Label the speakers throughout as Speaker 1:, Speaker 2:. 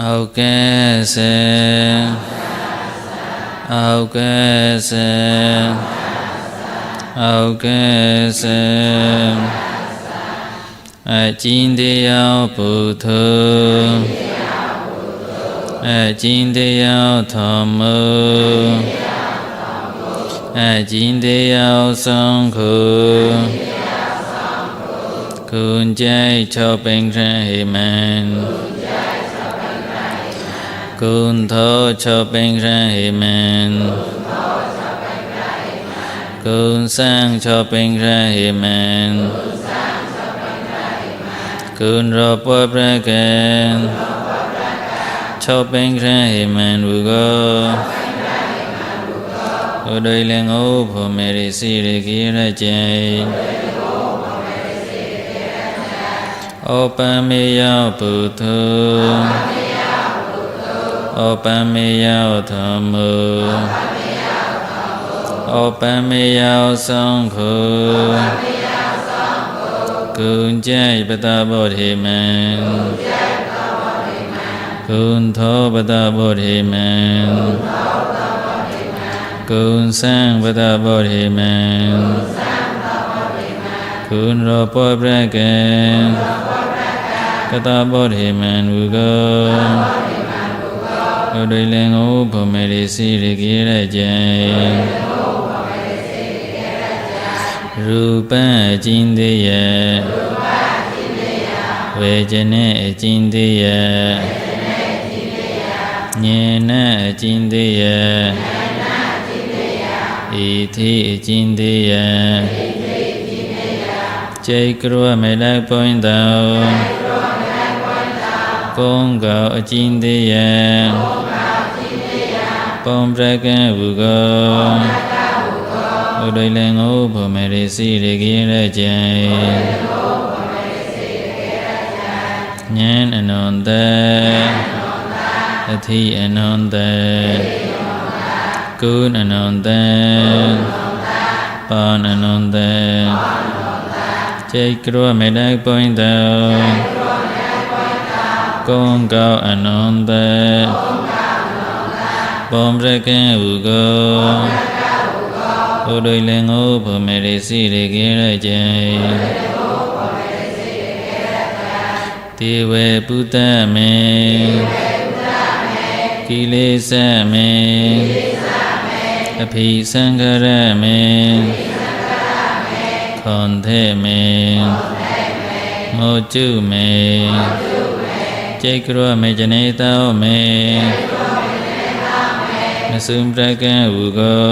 Speaker 1: အောက်ကဲစေအောက်ကဲစေအောက်ကဲစေအကျဉ်တရားဘုသူအကျဉ်တရားธรรမအကျဉ်တရားသံဃာ คุณโทชเป็นไรแมนคุณสร้างชอเป็นไรแมนคุณรอปวประแกนชอเป็นไรแมนบุโกอุดยเลงโอพเมริสิริกิระเจโอปามิยาปุถุ ဩပံမေယဓမ္မောဩပံမေယသံဃောကုဉ္ကြိပတဘောဓိမံကုဏ္သောပတဘောဓိမံကုဉ္စံပတဘောဓိမံကုဏရောပောပရကံကတဘောဓိမံဝုကော ဘုဒ္ဓလင်ကိုဘုမေရိစီရကိရကြံရူပံအကျဉ်သေးယဝေကျနေအကျဉ်သေးယညေနအကျဉ်သေးယဣတိအကျဉ်သေးယကျေကရဝမေလိုက်ပွင့်တော် ကုံကောအကျဉ်သေးယံပုံပရကံဝုကောဥဒိလင်ကိုဘုမေရိစီရကိရကြံဉာဏ်အနန္တအธิအနန္တကုဏအနန္တပါဏအနန္တကျေကရမေတ္တပွင့်တော် ကုံကောအနန္တပုံပရကံဥကောဘုဒ္ဓလင်ကိုဘုမေရိစီရကိရကြံတိဝေပုတ္တမေကိလေသာမေအဖိသံဃရမေခွန်သေမေမောจุမေ ကျေကရောမေဇနေတောမေမစုံပရကံဝုကော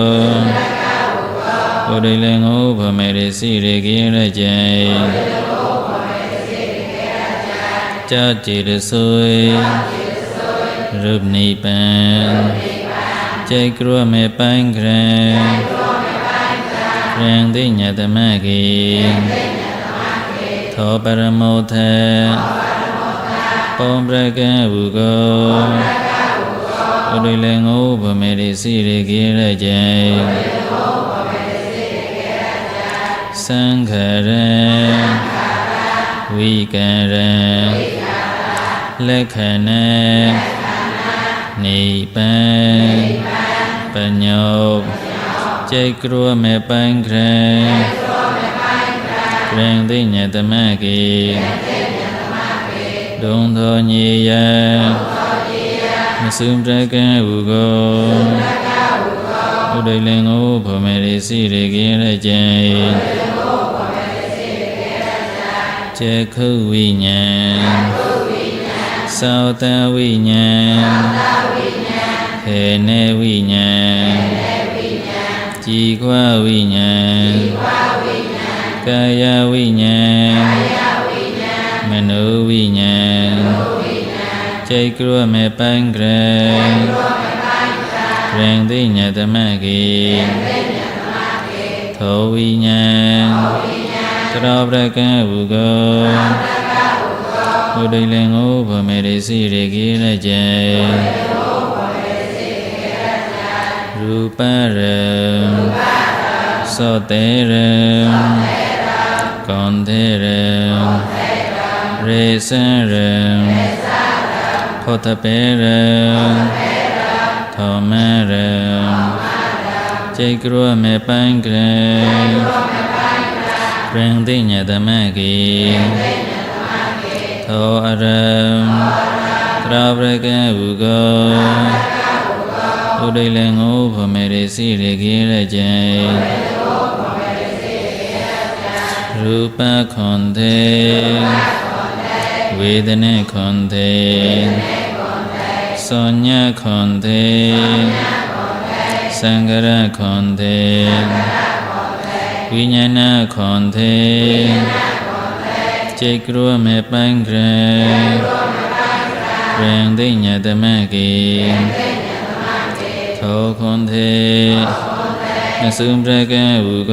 Speaker 1: ဘုဒ္ဓလင်ကိုဗမေရစီရကိရကြံကြောကြည်ရဆွေရုပ်နိဗ္ဗာန်ကျေကရောမေပိုင်ကရံရံတိညတမကေသောပရမောထေ ပုံပရကံဝုကောဘုဒ္ဓလင်ကိုဗမေရိစီရကိရကြံသံဃရံဝိကံရံလက္ခဏံနိဗ္ဗာန်ပညောကျေကရောမေပံကရံကရံသိညတမကေ ဒုံသောညေယမစုံတကံဥကောဥဒိလင်ကိုဗမေရိစီရကိရကြံကျေခုဝိညာဉ်သောတဝိညာဉ်ခေနေဝိညာဉ်ကြည်ခွဝိညာဉ်ကာယဝိညာဉ်မနောဝိညာဉ် ចេគ្រួមេបែងក្រែងក្រែងទីញតមគីធោវិញ្ញាណត្រោប្រកាបុគ្គលឧដិលងឧបមេរិសិរិគិរជេរូបរំសតេរំកន្ធេរំរេសិរំ ခုတ်တပေရသောမေရကျိကရုမေပန်းကရေရင်သိညတမကိသောအရံသရပရကေဝုကောဥဒိလေငောဗမေရိစီရေကိရကျိရူပခွန်တေရူပခွန်တေ ဝေဒနေခွန်တေသောညခွန်တေသံဃရခွန်တေဝိညာဏခွန်တေจิกรัวเมปังเกรเรงติญญาตมะกีโทคุนเทนสุมประกะอุโก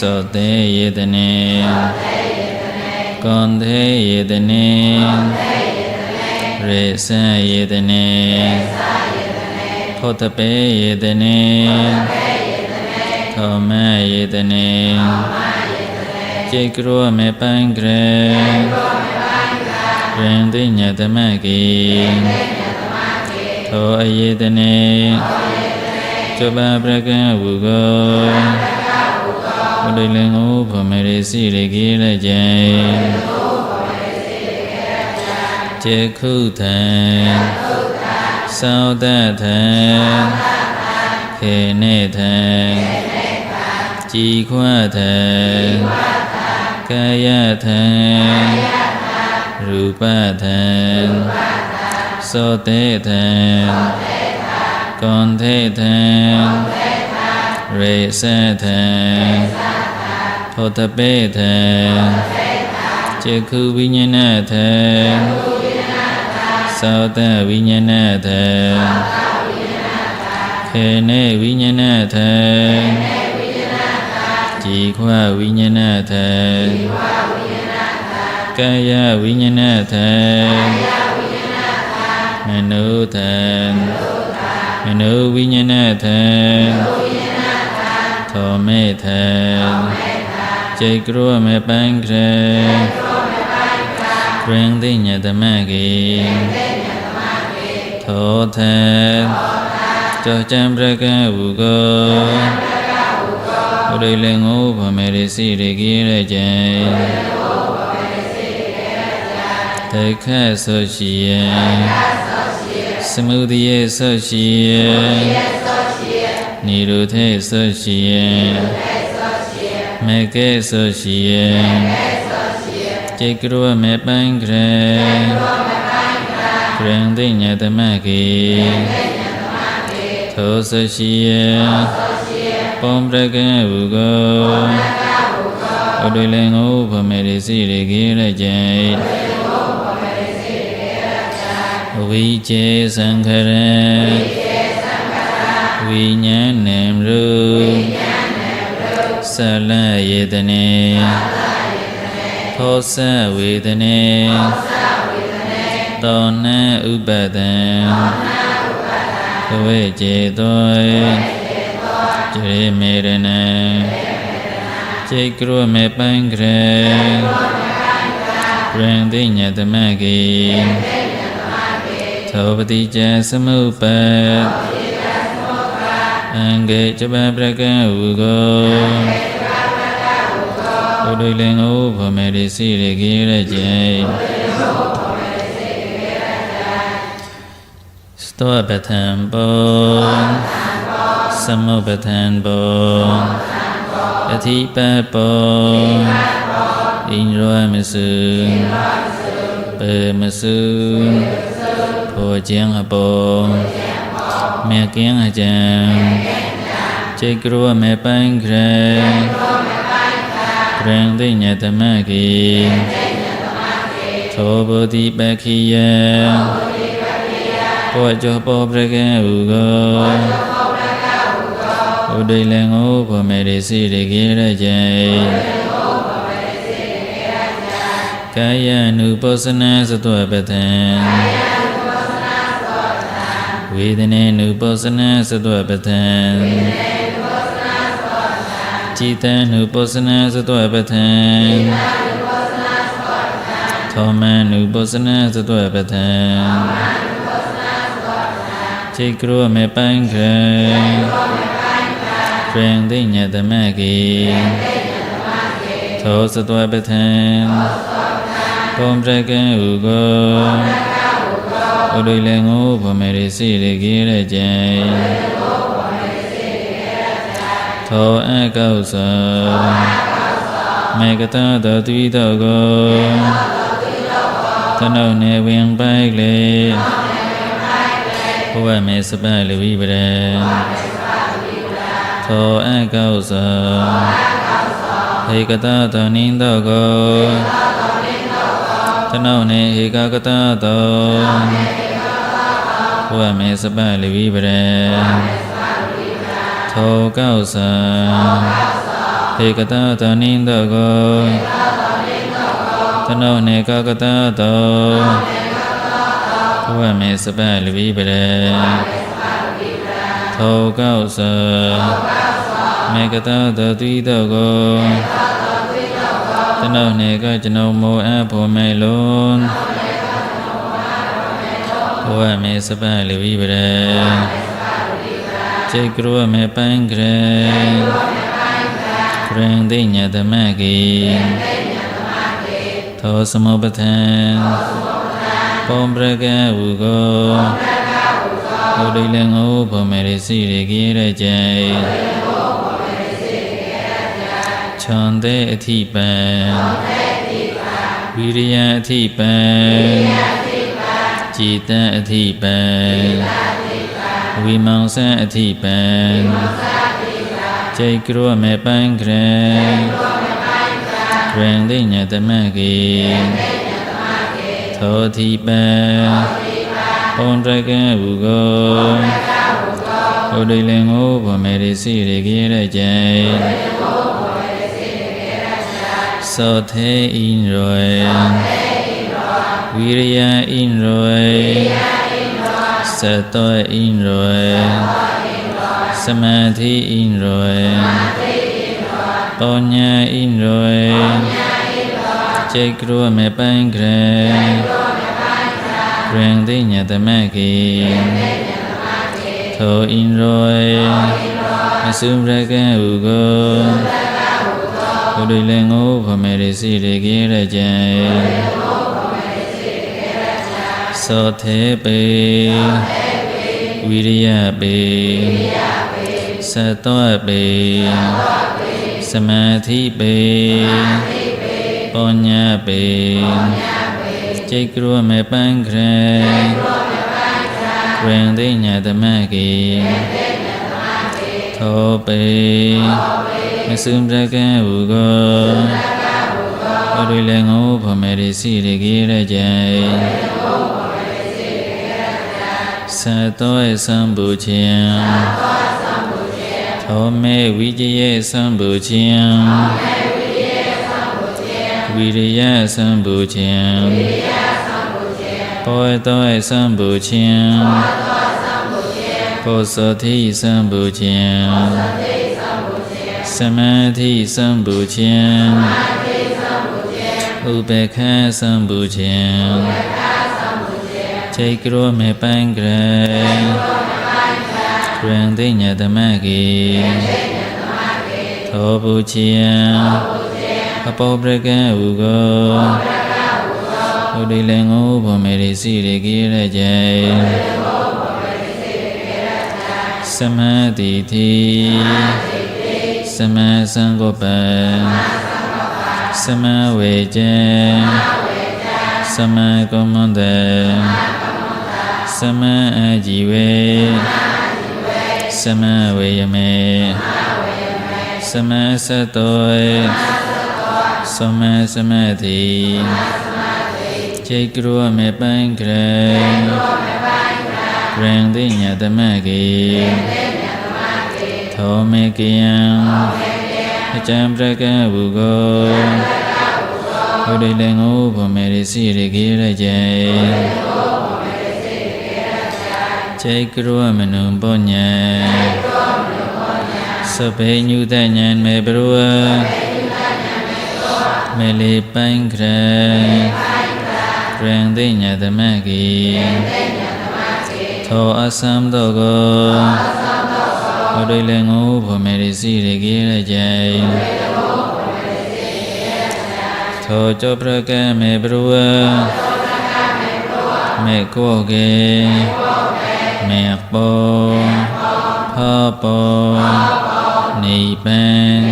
Speaker 1: သောတေယေတနေကွန်သေးယေတနေရေစံယေတနေဖို့တပေယေတနေသောမေယေတနေကျေကရောမေပန်ကရေရင်သိညတမကိသောအယေတနေသောပပရကံဝုကော ဘုဒ္ဓလင်္ဂုဖမေရိစီရိကိလေကျေတေခုထံသောတထံခေနေထံជីခွထံကာယထံရူပထံသောတေထံကွန်တေထံ ရေစထံသောတပေထံจิကုဝိညာဏထံသောတဝိညာဏထံခေနေဝိညာဏထံជីခွဝိညာဏထေကာယဝိညာဏထေမနုထေမနုဝိညာဏထေ သောမေထေကျေကရုမေပန်ခရေကရင်တိညတမကေသောထေတောကြံပြကံဝုကောရိလင်ကိုဗမေရိစီရိကိရကြံဒိခတ်ဆိုရှိယံသမုဒိယဆိုရှိယံ နိရောဓဆောရှိယမေကေဆောရှိယจิกรวเมปังเกรเกรงติญญาตมะกีโทสရှိယပုံပရကံဥကောဥဒိလင်ကိုဗမေရိစီရိကိရကြံဝိကျေသံခရံဝိညာဏံရူသလယေတနေသောသဝေဒ ဉာဏ်နှံရုဆလယေတနေသောဆဝေတနေသောနံဥပတံသဝေကျေတောကျေမေရဏံကျေကရုမေပံကရေရန်တိညတမကိသောပတိကျသမုပ္ပတ် အံကေจิပပရကံဟုကိုဘုဒ္ဓလင်္ကိုဗမေရိစီရိကိရကျိစတောပထံဘောသမုပထံဘောအတိပဘောဣန္ဒြောမစုပေမစုဘောခြင်းအဘော မြကင်းအကြံခြေကရောမေပိုင်ခရကရင်သိညတမကီသောဘုတိပခိယပောကျောပောပရကံဥကောဥဒိလံကိုဗမေရိစီရကေရကြံကာယ ानु ပောစနသတ္တပတံကာယ ဝေဒနေ ानु ပောစနသတ္တပတံจิตา ानु ပောစနသတ္တပတံသောမနုပောစနသတ္တပတံจิกရောမေပံခေရင်သိညတမကေသောသတ္တပတံပုံပရကံဥကော ဥဒိလေငုဗမေရိစီရေကေရကြံသောအကောသမေကတသောတိတောကောသနုနေဝင်ပိုက်လေဘဝမေစပလူဝိပရံသောအကောသဟေကတသောနိန္တောကောသနုနေဟေကကတသော ဘဝမေစပလူဝိပရံသောကောသဟေကတသောနိန္တောကောသနုနေကကတသောဘဝမေစပလူဝိပရံသောကောသမေကတသောတိတောကောသနုနေကကျွန်ုံမောအဖို့မေလုံးဘ ဝမေစပလိဝိပရေစေကရဝမေပန်ကရေကရင်တိညတမကိသောသမပထံပုံပရကဝုကိုဟောဒီလငောဘမေရစီရကိရကြိခြံတဲ့အထိပံဝိရိယအထိပံ จิตံအထိပံဝိမောင်စံအထိပံจิกရောမေပံကရံကရံသိညတမကေသောတိပံဩန္တကံဥကောဘုဒ္ဓိလင်္ဂောဗမေရိစီရေကိရကြံသောထေဣန္ရော ဝိရိယဣန္ရောသတ္တဣန္ရောစမธิဣန္ရောပောညာဣန္ရောจิกရောမေပံကရဂရံတိညတမကေသောဣန္ရောအစုရကံဥကောဘုဒ္ဓလင်္ဂောဗမေရစီရေကေရကြံ သောထေပေဝိရိယပေသတ္တဝပေစမธิပေပောညာပေจิกရောမေပံခရံဝင်သိညာတမကေသောပေမစုံရကံဥကောဘုရိလေငောဗမေရိစီရေကိရကြံ သတ္တောသံဘူခြင်းသောမေဝိကြယေသံဘူခြင်းဝိရိယသံဘူခြင်းပောတောသံဘူခြင်းပောသတိသံဘူခြင်းစမธิသံဘူခြင်းဥပေက္ခသံဘူခြင်း จิกရောမေပံကရဂရံသိညတမကေသောပုချီယံအပောပရကံဥကောဘုဒ္ဓလင်္ဂောဘမေရိစီရေကိရကြိသမတိတိသမသံဃောပံသမဝေကျံသမကုမ္မန္တသ မအကြည်ဝေသမဝေယမေသမသတ္တောသမသမတိจิခြေကရောမေပိုင်ကရေရန်တိညာသမကေသောမေကယံအကျံပရကဝုကိုဘုဒ္ဓလေငုဘမေရစီရကေရကြေ ခြေကရောမနုပောညာသဗ္ဗေညုတဉ္ဉမေဘရဝမေလေပိုင်ကရေရန်တိညာသမကေသောအသံတောကိုဘုဒ္ဓလေငုဘမေရစီရကေရကြေသောကြောပရကမေဘရဝမေကောကေ မေပောဖောပောနိဗ္ဗာန်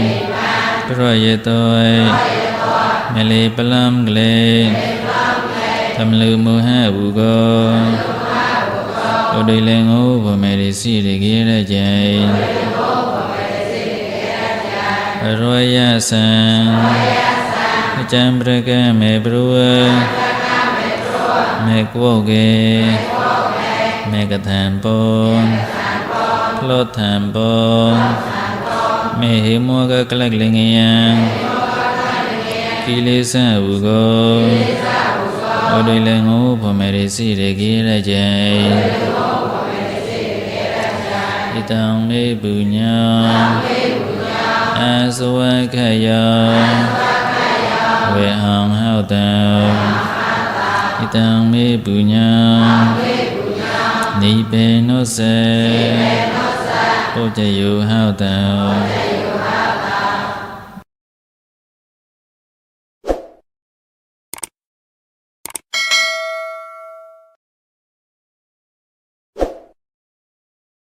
Speaker 1: ပရယတောမလေပလံကလေသမလူမုဟဝုကောဘုဒ္ဓလေငုဘမေရစီရကေရကြေရောယသံအကျံပရကမေဘရဝမေကောကေ မေကထံပောဖလောထံပောမေဟေမောကကလကလင်္ဂယံကိလေသာဝုကောဘုဒ္ဓလေငုဘမေရစီရကေရကြေဣတံမေပုညံအစဝခယောဝေဟံဟောတံဣတံမေပုညံ နိဗ္ဗေနောစေပုจ္ဇယောဟောတံ